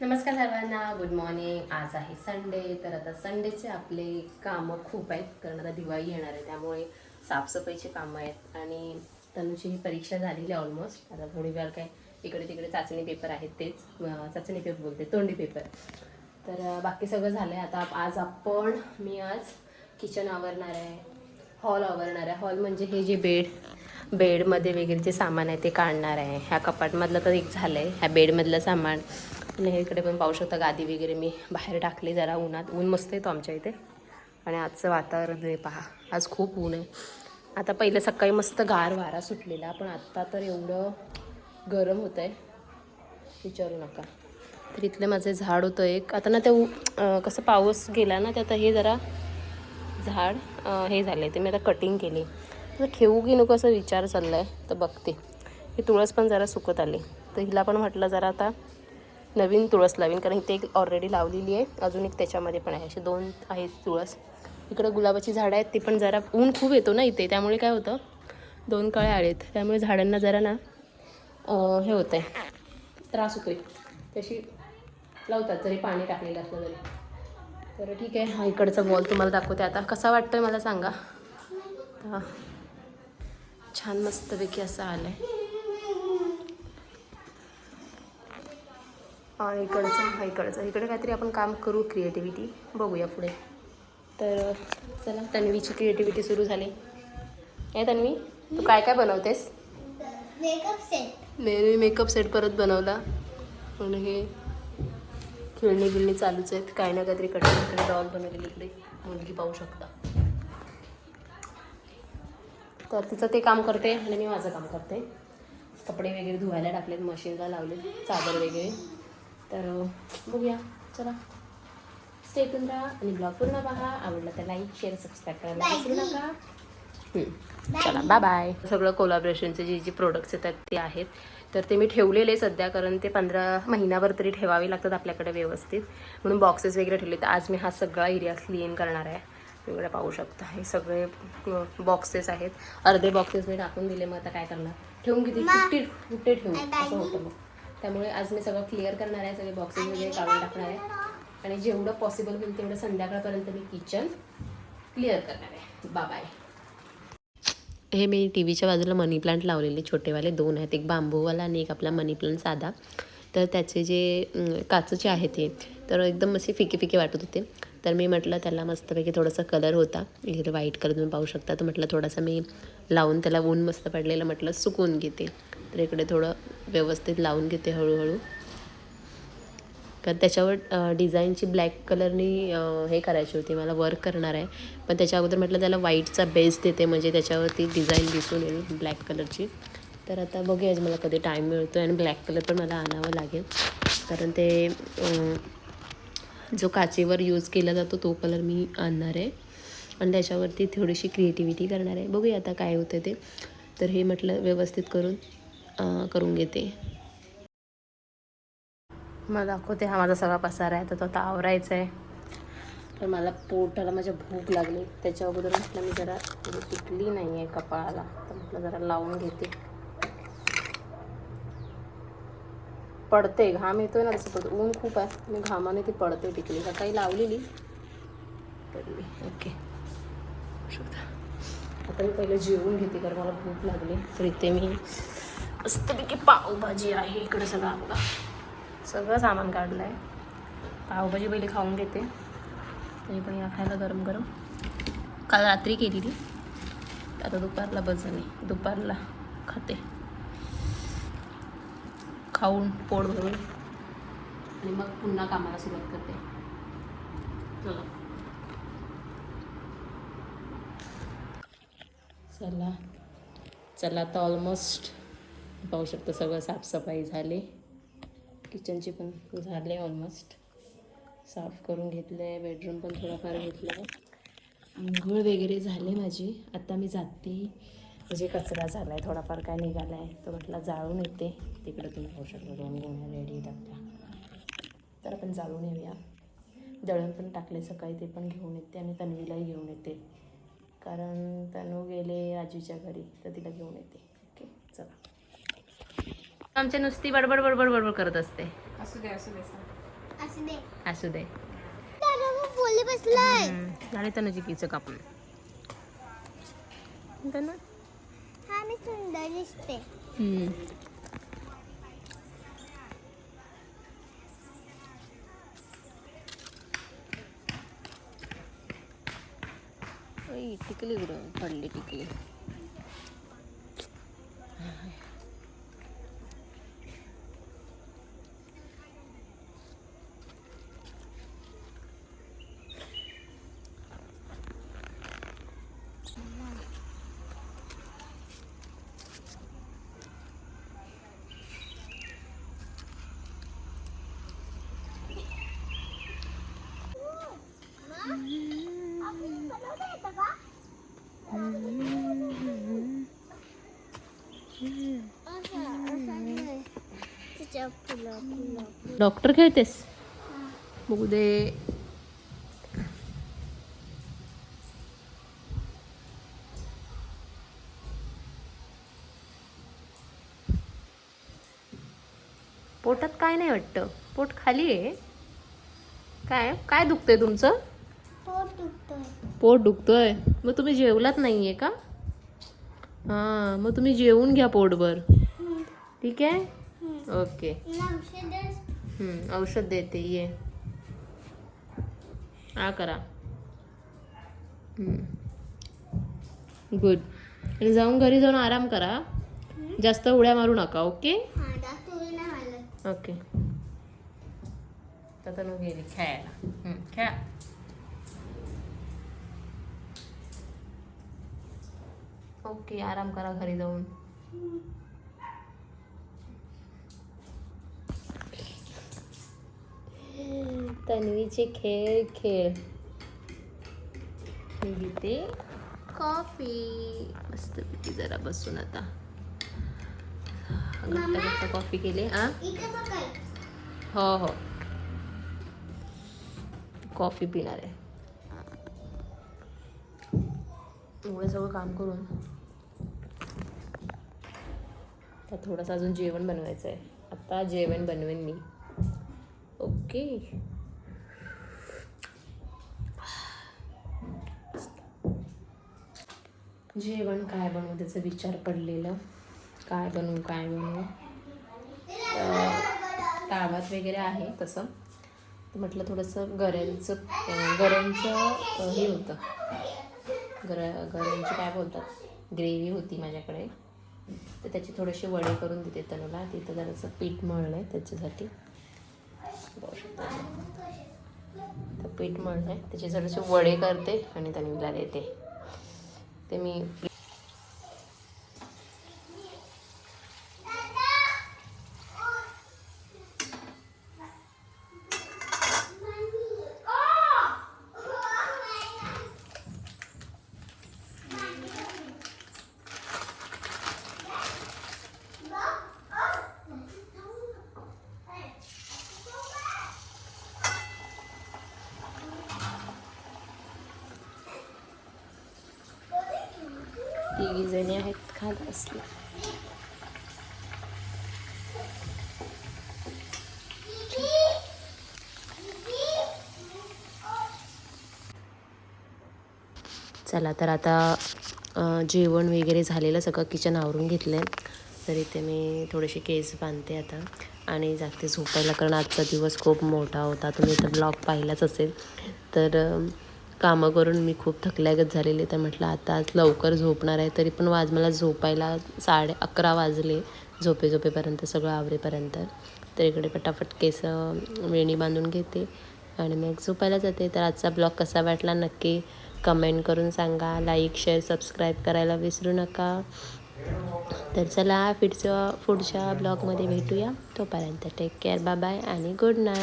नमस्कार सर्वांना good morning आज आहे संडे तर आता संडेचे आपले कामं खूप आहेत कारण आता दिवाळी येणार आहे त्यामुळे साफसफाईचे कामं आहेत. आणि तनुची ही परीक्षा झालेली आहे ऑलमोस्ट आता थोडी वेळ काय इकडे तिकडे चाचणी पेपर आहेत तेच. चाचणी पेपर बोलते तोंडी पेपर तर बाकी सगळं झालं आहे आता आज आपण मी आज किचन आवरणार आहे हॉल आवरणार आहे. हॉल म्हणजे हे जे बेड बेडमध्ये वगैरे जे सामान आहे ते काढणार आहे. ह्या कपाटमधलं तर एक झालं आहे ह्या बेडमधलं सामान आणि हे इकडे पण पाहू शकता गादी वगैरे मी बाहेर टाकली जरा उन्हात. ऊन मस्त येतो आमच्या इथे. आणि आजचं वातावरण हे पहा आज खूप ऊन आहे. आता पहिलं सकाळी मस्त गार वारा सुटलेला पण आत्ता तर एवढं गरम होतं आहे विचारू नका. तर इथले माझे झाड होतं एक. आता ना ते कसं पाऊस गेला ना ते आता हे जरा झाड हे झाले ते मी आता कटिंग केली. तर ठेवू की नको असं विचार चालला आहे तर बघते. ही तुळस पण जरा सुकत आली. तर हिला पण म्हटलं जरा आता नवीन तुळस लावीन कारण इथे एक ऑलरेडी लावलेली आहे. अजून एक त्याच्यामध्ये पण आहे. असे दोन आहेत तुळस. इकडं गुलाबाची झाडं आहेत ती पण जरा ऊन खूप येतो ना इथे. त्यामुळे काय होतं दोन कळे आळेत त्यामुळे झाडांना जरा ना हे होतं आहे त्रास होतोय. तशी लावतात जरी पाणी टाकलेलं असलं तरी. तर ठीक आहे. हा इकडचा वॉल तुम्हाला दाखवते आता. कसा वाटतोय मला सांगा? हां. छान मस्तपैकी असं आलं आहे हा इकडचा हा इकडचा. इकडे काहीतरी आपण काम करू क्रिएटिव्हिटी बघूया पुढे. तर चला तन्वीची क्रिएटिव्हिटी सुरू झाली. आहे तन्वी तू काय काय बनवतेस? मेकअप सेट मी मेकअप सेट परत बनवला. आणि हे खेळणी बिळणी चालूच आहेत. काय ना काहीतरी कटिंग इकडे डॉल बनवलेली इकडे. मुलगी पाहू शकता. तर तिचं ते काम करते आणि मी माझं काम करते. कपडे वगैरे धुवायला टाकलेत मशीनला लावले चादर वगैरे. तर बघूया. चला. स्टेटून राहा आणि ब्लॉग पूर्ण पहा. आवडला तर लाईक शेअर सबस्क्राईब करायला विसरू नका. हम्म. चला बाय बाय सगळं कोलॅबरेशनचे जे जे प्रोडक्ट्स येतात ते आहेत. तर ते मी ठेवलेले सध्या कारण ते पंधरा महिन्याभर तरी ठेवावे लागतात आपल्याकडे व्यवस्थित. म्हणून बॉक्सेस वगैरे ठेवले तर आज मी हा सगळा एरिया क्लीन करणार आहे. वेगळं पाहू शकता. हे सगळे बॉक्सेस आहेत. अर्धे बॉक्सेस मी टाकून दिले. मग आता काय करणार? ठेवून किती? कुठे कुठे ठेवू? असं होतं मग. त्यामुळे आज मी सगळं क्लिअर करणार आहे सगळे बॉक्सेस वगैरे काढून टाकणार आहे. आणि जेवढं पॉसिबल होईल तेवढं संध्याकाळपर्यंत मी किचन क्लिअर करणार आहे. बाय हे मी टी व्हीच्या बाजूला मनी प्लांट लावलेले छोटेवाले दोन आहेत. एक बांबूवाला आणि एक आपला मनी प्लांट साधा. तर त्याचे जे अं, काचेचे आहेत ते तर एकदम असे फिके फिके वाटत होते. तर मी म्हटलं त्याला मस्तपैकी थोडासा कलर होता. इकडे व्हाईट कलर तुम्ही पाहू शकता. तर म्हटलं थोडासा मी लावून त्याला ऊन मस्त पडलेलं म्हटलं सुकून घेते. तर इकडे थोडं व्यवस्थित लावून घेते हळूहळू. कारण त्याच्यावर डिझाईनची ब्लॅक कलरनी हे करायची होती. मला वर्क करणार आहे. पण त्याच्या अगोदर म्हटलं त्याला व्हाईटचा बेस देते. म्हणजे त्याच्यावरती डिझाईन दिसून येईल ब्लॅक कलरची तर आता बघूया आज मला कधी टाईम मिळतो आणि ब्लॅक कलर पण मला आणावं लागेल. कारण ते जो काचेवर यूज केला जातो तो कलर मी आणणार आहे. आणि त्याच्यावरती थोडीशी क्रिएटिव्हिटी करणार आहे. बघूया आता काय होतं ते. तर हे म्हटलं व्यवस्थित करून करून घेते. मला दाखवते. हा माझा सगळा पसारा आहे. तर तो आता आवरायचा आहे. तर मला पोटाला माझ्या भूक लागली. त्याच्या अगोदर म्हटलं मी जरा टिकली नाही आहे कपाळाला. तर म्हटलं जरा लावून घेते. पडते घाम येतोय ना तसं पडतो. ऊन खूप आहे. मी घामाने ती पडते टिकली. सकाळी लावलेली. पडली ओके. आता मी पहिले जेवून घेते कारण मला भूक लागली. तर इथे मी मस्तपैकी पावभाजी आहे इकडे सगळं आपला. सगळं सामान काढलं आहे पावभाजी पहिले खाऊन घेते. तरी पण या खायला गरम गरम काल रात्री केलेली. आता दुपारला बस झाली. दुपारला खाते. खाऊन पोट भरून. आणि मग पुन्हा कामाला सुरुवात करते. चला. चला. चला आता ऑलमोस्ट पाहू शकतो सगळं साफसफाई झाली. किचनची पण झाले ऑलमोस्ट साफ करून घेतलं आहे बेडरूम पण थोडाफार घेतलं आहे आंघोळ वगैरे झाले माझी. आता मी जाते. म्हणजे कचरा झाला आहे थोडाफार काय निघाला आहे तो म्हटलं जाळून येते. तिकडे तुम्ही पाहू शकता दोन गोण्या रेडी आहेत आपल्या. तर आपण जाळून येऊया. दळण पण टाकले सकाळी ते पण घेऊन येते आणि तन्वीलाही घेऊन येते. कारण तनू गेले आजीच्या घरी तर तिला घेऊन येते. ओके चला. आमच्या नुसती बडबड बडबड बडबड करत असते. असू दे असू दे असं दे. असू दे. झाले तनुजी किचं कापून. मी सुंदर दिसते टिकली कुठं पडली टिकली डॉक्टर खेळतेस? बघू दे. पोटात काय नाही वाटतं? पोट खाली आहे. काय? काय दुखतंय तुमचं? पोट दुखतोय. पोट दुखतोय? मग तुम्ही जेवलात नाहीये का? हां मग तुम्ही जेवून घ्या पोटभर. ठीक आहे? ओके. औषध हम्म, औषध देते ये. हा करा. गुड आणि जाऊन घरी जाऊन आराम करा. जास्त उड्या मारू नका ओके? हा ओके. आता तनु गेली खेळायला. खेळा. ओके आराम करा घरी जाऊन. तन्वीचे खेळ खेळ. मी घेते. कॉफी. मस्त जरा बसून आता. कॉफी केली हा? हो हो. कॉफी पिणार आहे. एवढं सगळं काम करून. आता थोडंसं अजून जेवण बनवायचं आहे आता जेवण बनवेन मी. ओके. जेवण काय बनवू त्याचा विचार पडलेलं. काय बनवू काय बनवू. डाळ भात वगैरे आहे तसं. तर म्हटलं थोडंसं गऱ्यांचं गऱ्यांचं हे होतं. गर गऱ्यांची काय बोलतात? ग्रेव्ही होती माझ्याकडे. तर त्याचे थोडेसे वडे करून देते तनुला. तिथं जरासं पीठ मळलं आहे त्याच्यासाठी तर पीठ मळलं आहे त्याचे जरासे वडे करते आणि तनुला देते. ते मी तिघी जणी आहेत खात असले. चला तर आता जेवण वगैरे झालेलं सगळं किचन आवरून घेतलं आहे तर इथे मी थोडेसे केस बांधते आता आणि जाते झोपायला कारण आजचा दिवस खूप मोठा होता. तुम्ही तर ब्लॉग पाहिलाच असेल. तर कामं करून मी खूप थकल्यागत झालेले. तर म्हटलं आता आज लवकर झोपणार आहे. तरी पण आज मला झोपायला साडे अकरा वाजले झोपे झोपेपर्यंत सगळं आवरेपर्यंत. तर इकडे पटापट केस वेणी बांधून घेते आणि मग झोपायला जाते. तर आजचा ब्लॉग कसा वाटला नक्की कमेंट करून सांगा. लाईक शेअर सबस्क्राईब करायला विसरू नका. तर चला पुढच्या पुढच्या ब्लॉगमध्ये भेटूया. तोपर्यंत टेक केअर बाय बाय आणि गुड नाईट